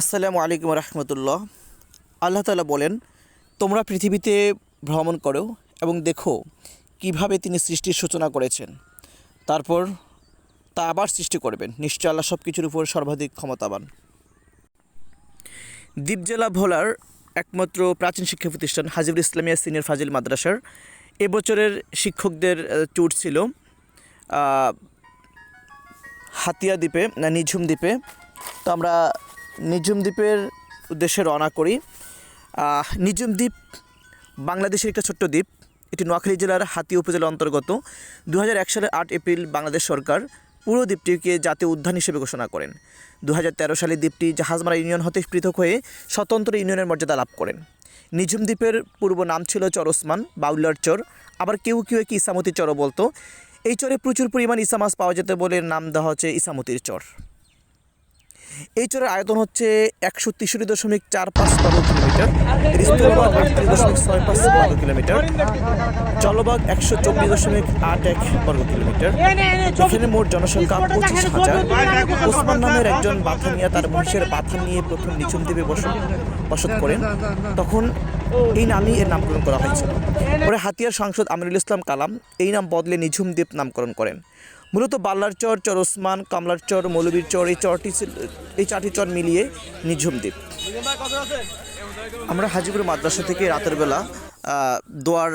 আসসালামু আলাইকুম রহমতুল্লাহ। আল্লাহ তালা বলেন, তোমরা পৃথিবীতে ভ্রমণ করো এবং দেখো কীভাবে তিনি সৃষ্টির সূচনা করেছেন। তারপর তা আবার সৃষ্টি করবেন। নিশ্চয় আল্লাহ সব কিছুর উপর সর্বাধিক ক্ষমতাবান। দ্বীপ জেলা ভোলার একমাত্র প্রাচীন শিক্ষা প্রতিষ্ঠান হাজিবুল ইসলামিয়া সিনিয়র ফাজিল মাদ্রাসার এবছরের শিক্ষকদের ট্যুর ছিল হাতিয়া দ্বীপে, না, নিঝুম দ্বীপে। তো আমরা নিঝুম দ্বীপের উদ্দেশ্যে রওনা করি। নিঝুম দ্বীপ বাংলাদেশের একটা ছোট্ট দ্বীপ। এটি নোয়াখালী জেলার হাতি উপজেলার অন্তর্গত। দুহাজার এক সালের আট এপ্রিল বাংলাদেশ সরকার পুরো দ্বীপটিকে জাতীয় উদ্যান হিসেবে ঘোষণা করেন। দু হাজার তেরো সালে দ্বীপটি জাহাজমারা ইউনিয়ন হতে পৃথক হয়ে স্বতন্ত্র ইউনিয়নের মর্যাদা লাভ করেন। নিঝুম দ্বীপের পূর্ব নাম ছিল চর ওসমান, বাউলার চর। আবার কেউ কেউ একে ইসামতি চরও বলতো। এই চরে প্রচুর পরিমাণ ইসামাস পাওয়া যেত বলে নাম দেওয়া হচ্ছে ইসামতির চর। এই চরের আয়তন হচ্ছে একশো তেষট্টি দশমিক চার পাঁচ বর্গ কিলোমিটার ছয় পাঁচ বর্গ কিলোমিটার জলভাগ একশো চব্বিশ দশমিক আট এক বর্গ কিলোমিটার, এখানে মোট জনসংখ্যা পঁচিশ হাজার। ওসমান নামের একজন বাথানিয়া তার বংশের বাথান নিয়ে প্রথম নিচুম দ্বীপে বসত বসত করেন। তখন এই নামই এর নামকরণ করা হয়েছিল। পরে হাতিয়ার সাংসদ আমিরুল ইসলাম কালাম এই নাম বদলে নিঝুম দ্বীপ নামকরণ করেন। মূলত বাল্লার চর চর ওসমান কামলার চর মৌলবীর চর এই চরটি এই চারটি চর মিলিয়ে নিঝুম দ্বীপ। আমরা হাজিপুর মাদ্রাসা থেকে রাতের বেলা দোয়ার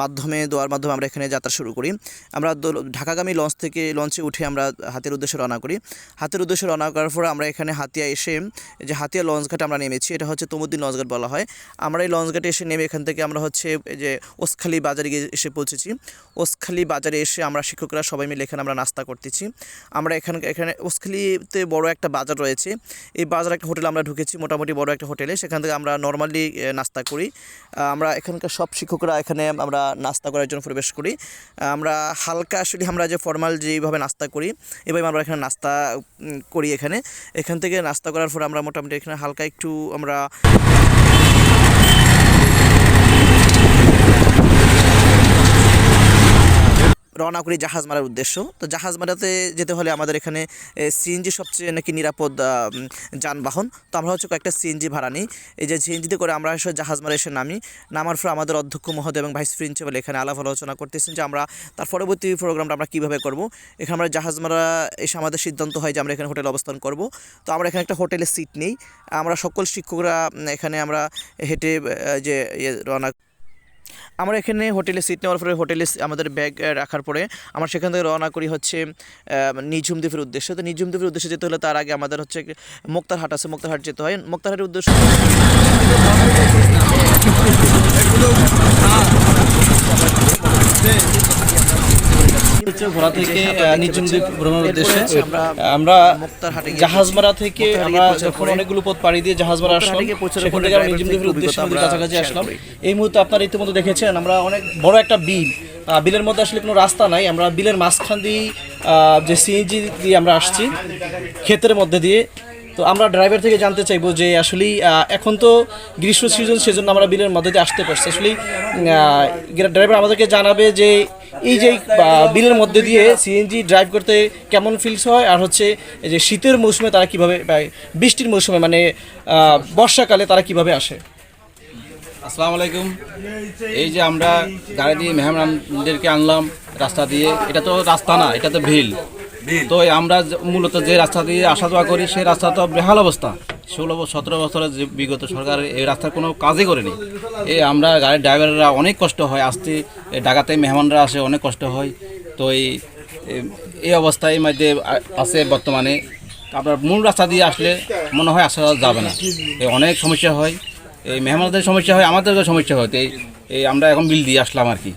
মাধ্যমে দোয়ার মাধ্যমে আমরা এখানে যাত্রা শুরু করি। আমরা ঢাকাগামী লঞ্চ থেকে লঞ্চে উঠে আমরা হাতের উদ্দেশ্যে রওনা করি। হাতের উদ্দেশ্যে রওনা করার পর আমরা এখানে হাতিয়া এসে যে হাতিয়া লঞ্চ ঘাটে আমরা নেমেছি, এটা হচ্ছে তমুদ্দিন লঞ্চ ঘাট বলা হয়। আমরা এই লঞ্চ ঘাটে এসে নেমে এখান থেকে আমরা হচ্ছে যে ওসখালি বাজারে গিয়ে এসে পৌঁছেছি। ওসখালি বাজারে এসে আমরা শিক্ষকরা সবাই মিলে এখানে আমরা নাস্তা করতেছি। আমরা এখানে এখানে ওসখালিতে বড় একটা বাজার রয়েছে। এই বাজার একটা হোটেলে আমরা ঢুকেছি, মোটামুটি বড় একটা হোটেলে। সেখান থেকে আমরা নর্মালি নাস্তা করি। আমরা এখানকার সব শিক্ষকরা এখানে আমরা নাস্তা করার জন্য প্রবেশ করি। আমরা হালকা আসলে আমরা যে ফর্মাল যেইভাবে নাস্তা করি, এভাবে আমরা এখানে নাস্তা করি এখানে। এখান থেকে নাস্তা করার পর আমরা মোটামুটি এখানে হালকা একটু আমরা রওনা করি জাহাজ মারার উদ্দেশ্য। তো জাহাজ মারাতে যেতে হলে আমাদের এখানে সিএনজি সবচেয়ে নাকি নিরাপদ যানবাহন। তো আমরা হচ্ছে কয়েকটা সিএনজি ভাড়া নিই। এই যে সিএনজিতে করে আমরা এসে জাহাজ মারা এসে নামি। নামার পর আমাদের অধ্যক্ষ মহোদয় এবং ভাইস প্রিন্সিপাল এখানে আলাপ আলোচনা করতেছেন যে আমরা তার পরবর্তী প্রোগ্রামটা আমরা কীভাবে করব। এখানে আমরা জাহাজ মারা এসে আমাদের সিদ্ধান্ত হয় যে আমরা এখানে হোটেলে অবস্থান করব। তো আমরা এখানে একটা হোটেলে সিট নেই। আমরা সকল শিক্ষকরা এখানে আমরা হেঁটে যে ইয়ে রওনা আমরা এখানে হোটেলে সিট নেওয়ার পরে হোটেলে আমাদের ব্যাগ রাখার পরে আমরা সেখান থেকে রওনা করি হচ্ছে নিঝুম দ্বীপের উদ্দেশ্যে। তো নিঝুম দ্বীপের উদ্দেশ্যে যেতে হলে তার আগে আমাদের হচ্ছে মুক্তারহাট আছে মুক্তারহাট যেতে হয়। মুক্তারহাটের উদ্দেশ্য ভোলা থেকে আহ, ভ্রমণের উদ্দেশ্যে আমরা জাহাজমারা থেকে যখন অনেকগুলো পথ পাড়ি দিয়ে জাহাজমারা আসলাম সেখান থেকে আমরা উদ্দেশ্যে নদীর কাছাকাছি আসলাম। এই মুহূর্তে আপনারা ইতিমধ্যে দেখেছেন আমরা অনেক বড় একটা বিল। বিলের মধ্যে আসলে কোনো রাস্তা নাই আমরা বিলের মাঝখান দিয়ে যে সিএনজি দিয়ে আমরা আসছি ক্ষেতের মধ্যে দিয়ে। তো আমরা ড্রাইভার থেকে জানতে চাইব যে আসলে এখন তো গ্রীষ্ম সিজন সেজন্য আমরা বিলের মধ্যে দিয়ে আসতে পারছি। আসলে ড্রাইভার আমাদেরকে জানাবে যে এই যে বিলের মধ্যে দিয়ে সিএনজি ড্রাইভ করতে কেমন ফিলস হয়? আর হচ্ছে এই যে শীতের মৌসুমে তারা কীভাবে বৃষ্টির মৌসুমে মানে বর্ষাকালে তারা কীভাবে আসে? আসসালামু আলাইকুম। এই যে আমরা গাড়ি দিয়ে মেহমানদেরকে আনলাম রাস্তা দিয়ে এটা তো রাস্তা না এটা তো ভিল তো আমরা মূলত যে রাস্তা দিয়ে আসা যাওয়া করি সেই রাস্তা তো বেহাল অবস্থা। ষোলো সতেরো বছরের যে বিগত সরকার, এই রাস্তার কোনো কাজই করেনি। এই আমরা গাড়ির ড্রাইভাররা অনেক কষ্ট হয়। আসতে ঢাকাতে মেহমানরা আসে, অনেক কষ্ট হয়। তো এই, এই- অবস্থায় মধ্যে আছে বর্তমানে। আপনার মূল রাস্তা দিয়ে আসলে মনে হয় আসা যাবে না। এই অনেক সমস্যা হয়। এই মেহমানদের সমস্যা হয়, আমাদেরও সমস্যা হয়। এই এই আমরা এখন বিল দিয়ে আসলাম আর কি।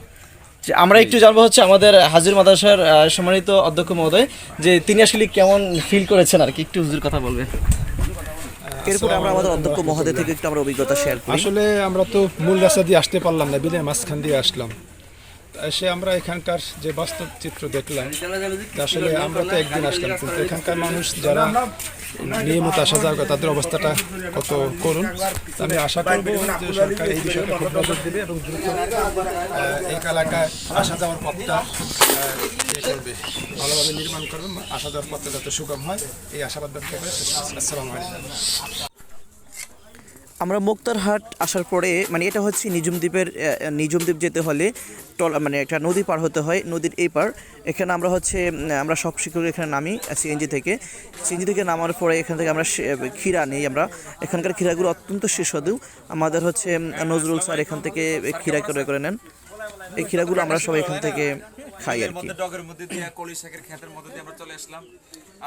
আমরা একটু জানব হচ্ছে আমাদের হাজির মাদ্রাসার সম্মানিত অধ্যক্ষ মহোদয়, যে তিনি আসলে কেমন ফিল করেছেন আর কি? একটু হুজুর কথা বলবেন এরপরে আমরা আমাদের অধ্যক্ষ মহোদয় থেকে একটু আমরা অভিজ্ঞতা শেয়ার করি। আসলে আমরা তো মূল রাস্তা দিয়ে আসতে পারলাম না বিলের মাঝখান দিয়ে আসলাম। এসে আমরা এখানকার যে বাস্তব চিত্র দেখলাম আসলে আমরা তো একদিন আসলাম, কিন্তু এখানকার মানুষ যারা নিয়মিত আসা যাওয়া তাদের অবস্থাটা কত করুন। আমি আশা করব যে সরকার এই বিষয়টা খুব নজর দেবে এবং দ্রুত এই এলাকায় আসা যাওয়ার পথটা করবে। ভালোভাবে নির্মাণ করবে আসা যাওয়ার পথটা যাতে সুগম হয়, এই আশাবাদ ব্যক্ত করে। আসসালামু আলাইকুম। আমরা মুক্তারহাট আসার পরে মানে এটা হচ্ছে নিজুম দ্বীপের নিজুম দ্বীপ যেতে হলে টল মানে একটা নদী পার হতে হয়, নদীর এই পার। এখানে আমরা হচ্ছে আমরা সব শিক্ষক এখানে নামি সিএনজি থেকে। সিএনজি থেকে নামার পরে এখান থেকে আমরা ক্ষীরা নিই আমরা। এখানকার ক্ষীরাগুলো অত্যন্ত সুস্বাদু। আমাদের হচ্ছে নজরুল স্যার এখান থেকে ক্ষীরা ক্রয় করে নেন। এই ক্ষীরাগুলো আমরা সবাই এখান থেকে খাই আর কি। ডগের মধ্যে দিয়ে, কলি শাকের ক্ষেতের মধ্যে দিয়ে আমরা চলে আসলাম।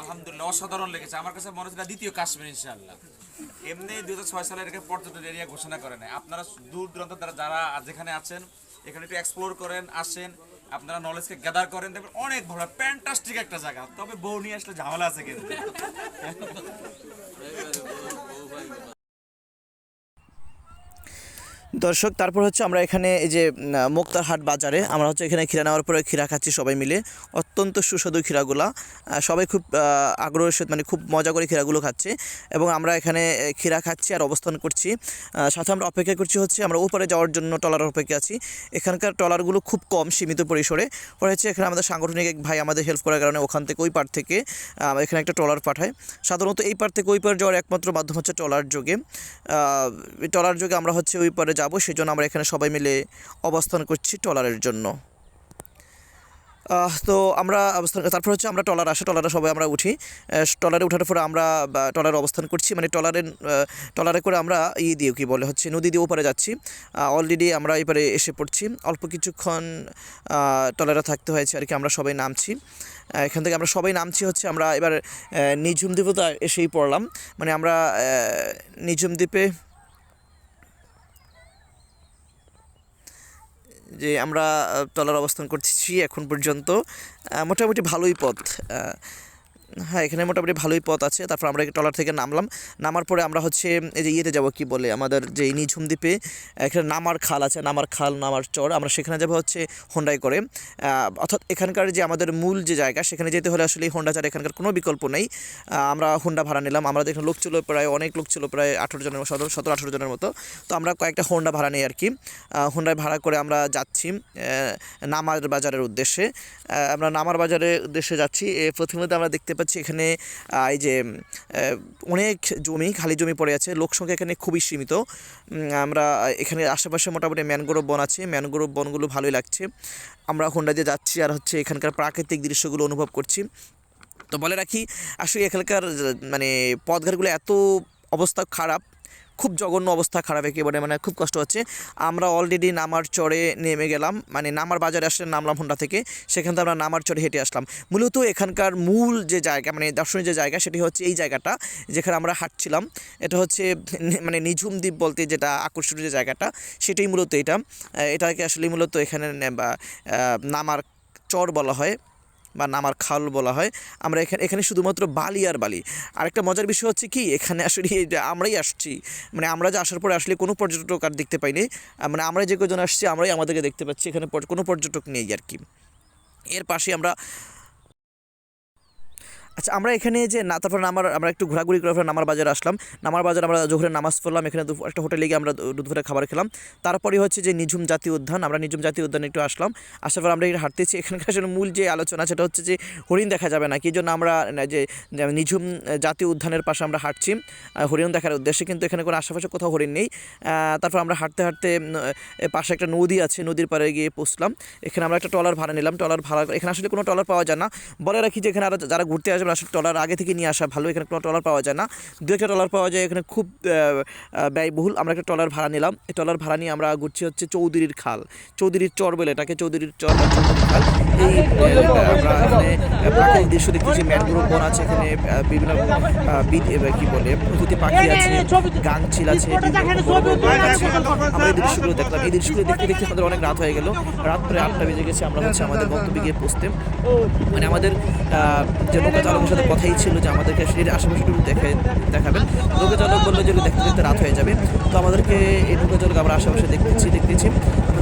আলহামদুলিল্লাহ, অসাধারণ লেগেছে। আমার কাছে মনে হচ্ছে দ্বিতীয় কাশ্মীর, ইনশাআল্লাহ। এমনি দুই হাজার ছয় সালে এটাকে পর্যটন এরিয়া ঘোষণা করে নাই। আপনারা দূর দূরান্ত দ্বারা যারা যেখানে আছেন, এখানে একটু এক্সপ্লোর করেন, আসেন, আপনারা নলেজকে গ্যাদার করেন, দেখবেন অনেক ভালো প্যান্টাস্টিক একটা জায়গা। তবে বউ নিয়ে আসলে ঝামেলা আছে কিন্তু। দর্শক, তারপর হচ্ছে আমরা এখানে এই যে মুক্তারহাট বাজারে, আমরা হচ্ছে এখানে ক্ষীরা নেওয়ার পরে ক্ষীরা খাচ্ছি সবাই মিলে। অত্যন্ত সুস্বাদু ক্ষীরাগুলা। সবাই খুব আগ্রহের সাথে মানে খুব মজা করে ক্ষীরাগুলো খাচ্ছে। এবং আমরা এখানে ক্ষীরা খাচ্ছি আর অবস্থান করছি। সাথে আমরা অপেক্ষা করছি হচ্ছে, আমরা উপরে যাওয়ার জন্য টলার অপেক্ষা আছি। এখানকার টলারগুলো খুব কম সীমিত পরিসরে। পরে হচ্ছে এখানে আমাদের সাংগঠনিক এক ভাই আমাদের হেল্প করার কারণে ওখান থেকে ওই পার থেকে এখানে একটা ট্রলার পাঠায়। সাধারণত এই পার থেকে ওই পার যাওয়ার একমাত্র মাধ্যম হচ্ছে ট্রলার যোগে। ট্রলার যোগে আমরা হচ্ছে ওই পারে যাব সেজন্য আমরা এখানে সবাই মিলে অবস্থান করছি ট্রলারের জন্য। তো আমরা অবস্থান তারপর হচ্ছে আমরা টলার আসে টলারে সবাই আমরা উঠি। টলারে ওঠার পরে আমরা বা, টলারে অবস্থান করছি। মানে টলারে টলারে করে আমরা ইয়ে দিয়ে কী বলে হচ্ছে নদী দিয়ে ওপারে যাচ্ছি। অলরেডি আমরা এপারে এসে পড়ছি। অল্প কিছুক্ষণ টলারে থাকতে হয়েছে আর কি আমরা সবাই নামছি। এখান থেকে আমরা সবাই নামছি হচ্ছে আমরা এবার নিঝুম দ্বীপে এসেই পড়লাম। মানে আমরা নিঝুম দ্বীপে যে আমরা তলার অবস্থান করছি এখন পর্যন্ত মোটামুটি ভালোই পথ। হ্যাঁ এখানে মোটামুটি ভালোই পথ আছে। তারপর আমরা টলার থেকে নামলাম। নামার পরে আমরা হচ্ছে এই যে ইয়েতে যাব কি বলে? আমাদের যে নিঝুম দ্বীপে, এখানে নামার খাল আছে, নামার খাল, নামার চর। আমরা সেখানে যাব হচ্ছে হোন্ডাই করে। অর্থাৎ এখানকার যে আমাদের মূল যে জায়গা, সেখানে যেতে হলে আসলে হোন্ডা ছাড়া এখানকার কোনো বিকল্প নেই। আমরা হোন্ডা ভাড়া নিলাম। আমরা এখানে লোক ছিল প্রায়, অনেক লোক ছিল প্রায় আঠেরো জনের, সতেরো সতেরো, আঠেরো জনের মতো। তো আমরা কয়েকটা হোন্ডা ভাড়া নিই আর কি হোন্ডায় ভাড়া করে আমরা যাচ্ছি নামার বাজারের উদ্দেশ্যে। আমরা নামার বাজারের উদ্দেশ্যে যাচ্ছি। প্রথমত আমরা দেখতে পাচ্ছি এখানে এই যে অনেক জমি, খালি জমি পড়ে আছে। লোকসংখ্যা এখানে খুবই সীমিত। আমরা এখানে আশেপাশে মোটামুটি ম্যানগ্রোভ বন আছে। ম্যানগ্রোভ বনগুলো ভালোই লাগছে। আমরা হোন্ডা দিয়ে যাচ্ছি আর হচ্ছে এখানকার প্রাকৃতিক দৃশ্যগুলো অনুভব করছি। তো বলে রাখি, আসলে এখানকার মানে পথঘাটগুলো এত অবস্থা খারাপ খুব জঘন্য অবস্থা, খারাপ একেবারে মানে খুব কষ্ট হচ্ছে। আমরা অলরেডি নামার চড়ে নেমে গেলাম মানে নামার বাজারে আসলে নামলাম হোন্ডা থেকে, সেখান থেকে আমরা নামার চড়ে হেঁটে আসলাম। মূলত এখানকার মূল যে জায়গা মানে দর্শনীয় যে জায়গা, সেটি হচ্ছে এই জায়গাটা, যেখানে আমরা হাঁটছিলাম। এটা হচ্ছে মানে নিঝুম দ্বীপ বলতে যেটা আকর্ষণীয় যে জায়গাটা, সেটাই মূলত এটা। এটাকে আসলে মূলত এখানে নামার চর বলা হয়। বা নামার খাল বলা হয়। আমরা এখানে এখানে শুধুমাত্র বালি আর বালি। আরেকটা মজার বিষয় হচ্ছে কি, এখানে আসলে আমরাই আসছি মানে আমরা যে আসার পরে আসলে কোনো পর্যটক আর দেখতে পাইনি মানে আমরা যে কজন আসছি, আমরাই আমাদেরকে দেখতে পাচ্ছি, এখানে কোনো পর্যটক নেই আর কি। এর পাশে আমরা আচ্ছা আমরা এখানে যে না, তারপর নামার, আমরা একটু ঘোরাঘুরি করে নামার বাজারে আসলাম। নামার বাজার আমরা জোহরের নামাজ পড়লাম, এখানে দুপুর- একটা হোটেলে গিয়ে আমরা দু- দুপুরে খাবার খেলাম। তারপরে হচ্ছে যে নিঝুম জাতীয় উদ্যান, আমরা নিঝুম জাতীয় উদ্যানে একটু আসলাম। আসার পর আমরা এখানে হাঁটতেছি, এখানকার আসলে মূল যে আলোচনা সেটা হচ্ছে যে হরিণ দেখা যাবে না, কি জন্য আমরা যে নিঝুম জাতীয় উদ্যানের পাশে আমরা হাঁটছি। হরিণ দেখার উদ্দেশ্যে, কিন্তু এখানে কোনো আশেপাশে কোথাও হরিণ নেই। তারপর আমরা হাঁটতে হাঁটতে পাশে একটা নদী আছে, নদীর পাড়ে গিয়ে পৌঁছলাম এখানে আমরা একটা ট্রলার ভাড়া নিলাম, ট্রলার ভাড়া, এখানে আসলে কোনো ট্রলার পাওয়া যায় না। বলে রাখি যে এখানে আরও যারা ঘুরতে আসবেন আসলে ট্রলার আগে থেকে নিয়ে আসা ভালো এখানে কোনো ট্রলার পাওয়া যায় না। দু একটা ট্রলার পাওয়া যায় এখানে খুব ব্যয়বহুল। আমরা একটা ট্রলার ভাড়া নিলাম। এই ট্রলার ভাড়া নিয়ে আমরা ঘুরছি হচ্ছে চৌধুরীর খাল। চৌধুরীর চর বলে এটাকে চৌধুরীর চর খাল। এই আমরা এখানে প্রাকৃতিক দৃশ্য দেখতেছি। ম্যানগ্রোভ বন আছে এখানে বিভিন্ন কি বলে প্রকৃতি পাখি আছে গান চিল আছে। আমরা এই দৃশ্যগুলো দেখলাম। এই দৃশ্যগুলো দেখতে দেখতে আমাদের অনেক রাত হয়ে গেল। রাত প্রায় আটটা বেজে গেছে। আমরা হচ্ছে আমাদের গন্তব্যে গিয়ে পৌঁছতে। মানে আমাদের আহ, যে নৌকা চালকের সাথে কথাই ছিল যে আমাদেরকে এর আশেপাশে দেখে দেখাবেন। নৌকা চালক বলল যে দেখতে দেখতে রাত হয়ে যাবে। তো আমাদেরকে এই নৌকা চালক আমরা আশেপাশে দেখতেছি দেখতেছি।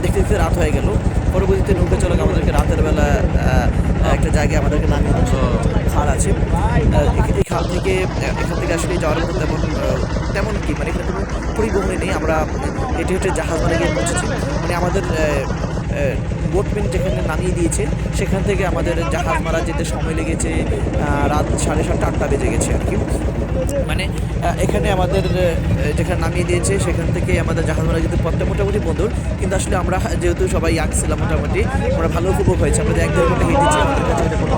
দেখতে দেখতে রাত হয়ে গেল। পরবর্তীতে নৌকা চালক আমাদেরকে রাতের বেলা একটা জায়গায় আমাদেরকে নামিয়ে দিচ্ছে। খাল আছে। এই- খাল থেকে এখান থেকে আসলে যাওয়ার মতো তেমন তেমন কি মানে এখানে কোনো পরিবহনই নেই। আমরা হেঁটে হেঁটে জাহাজ মানে গিয়ে পৌঁছেছি। মানে আমাদের বোটম্যান যেখানে নামিয়ে দিয়েছে, সেখান থেকে আমাদের জাহাজ মারা যেতে সময় লেগেছে রাত সাড়ে সাতটা, আটটা বেজে গেছে আর কি। মানে এখানে আমাদের যেখানে নামিয়ে দিয়েছে, সেখান থেকে আমাদের জাহাজ মারা যেতে পথটা মোটামুটি বন্ধুর কিন্তু আসলে আমরা যেহেতু সবাই ছিলাম মোটামুটি, আমরা ভালো উপভোগ হয়েছে। আমরা যে এক দেড় ঘণ্টা হেঁটেছি আমাদের কাছে এটা কোনো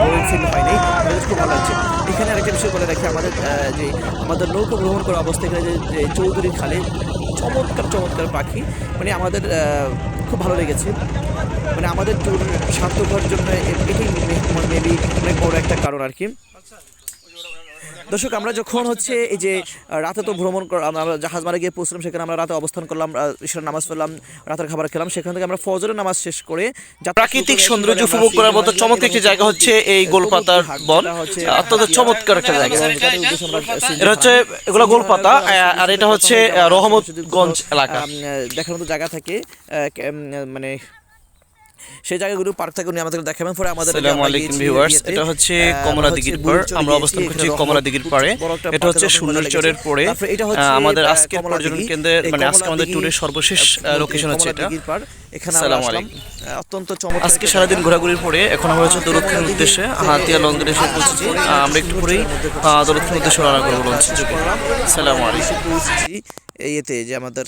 বোরিং ফিল হয়নি। আমাদের খুব ভালো লাগছে। এখানে আরেকটা বিষয় বলে রাখি, আমাদের যে আমাদের নৌকো ভ্রমণ করা অবস্থায় এখানে যে চৌধুরী খালে, চমৎকার চমৎকার পাখি। মানে আমাদের খুব ভালো লেগেছে। মানে আমাদের ট্যুর সার্থক হওয়ার জন্য এ- এটাই মেবি অনেক বড় একটা কারণ আর কি। দর্শক আমরা যখন হচ্ছে এই যে রাতে তো ভ্রমণ কর- আমরা জাহাজ মারা গিয়ে পৌঁছলাম সেখানে আমরা রাতে অবস্থান করলাম ঈশ্বরের নামাজ পড়লাম রাতের খাবার খেলাম সেখান থেকে আমরা ফজরের নামাজ শেষ করে প্রাকৃতিক সৌন্দর্য উপভোগ করার মতো চমৎকার একটি জায়গা হচ্ছে এই গোলপাতার বন। অত্যন্ত চমৎকার একটা জায়গা। এটা হচ্ছে এগুলো গোলপাতা আর এটা হচ্ছে রহমতগঞ্জ এলাকা। দেখার মতো জায়গা থাকে আহ, মানে সেই জায়গাগুলো পার্ক থেকে উনি আমাদের দেখাবেন পরে আমাদের আসসালামু আলাইকুম ভিউয়ার্স এটা হচ্ছে কমলা দিঘির পাড়। আমরা অবস্থান করছি কমলা দিঘির পাড়ে। এটা হচ্ছে পার্কের মতো সুন্দর চরের পরে আমাদের আহ, আজকের পর্যটন এই মানে আজকে আমাদের ট্যুরের সর্বশেষ লোকেশন হচ্ছে এটা। এখানে আসসালামু আলাইকুম। অত্যন্ত চমৎকার আজকে সারাদিন। ঘোরাঘুরির পরে এখন আমরা হচ্ছে দৌলতখানের উদ্দেশ্যে হাতিয়া লঞ্চে এসে পৌঁছেছি। আমরা একটু পরেই দৌলতখানের উদ্দেশ্যে রওনা করব লঞ্চে সালামু আলাইকুম। এই এতে যে আমাদের